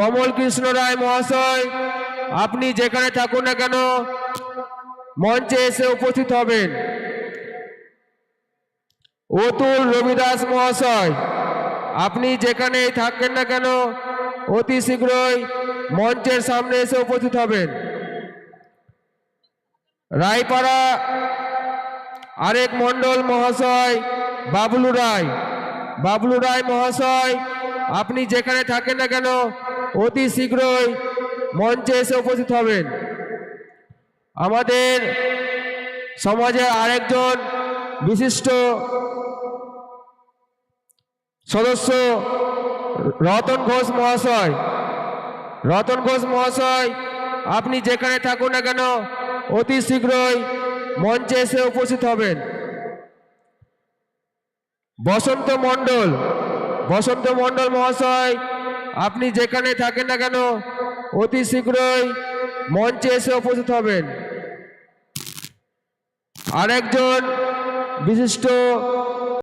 কমল কৃষ্ণ রায় মহাশয়, আপনি যেখানে থাকুন না কেন, মঞ্চে এসে উপস্থিত হবেন। অতুল রবিদাস মহাশয়, আপনি যেখানেই থাকেন না কেন, অতি শীঘ্রই মঞ্চের সামনে এসে উপস্থিত হবেন। রায়পাড়া আরেক মণ্ডল মহাশয়, বাবলু রায়। বাবলু রায় মহাশয় আপনি যেখানে থাকেন না কেন, অতি শীঘ্রই মঞ্চে এসে উপস্থিত হবেন। আমাদের সমাজে আরেকজন বিশিষ্ট সদস্য রতন ঘোষ মহাশয়। রতন ঘোষ মহাশয়, আপনি যেখানে থাকুন না কেন, অতি শীঘ্রই মঞ্চে এসে উপস্থিত হবেন। বসন্ত মণ্ডল বসন্ত মণ্ডল মহাশয়, আপনি যেখানে থাকেন না কেন, অতি শীঘ্রই মঞ্চে এসে উপস্থিত হবেন। আরেকজন বিশিষ্ট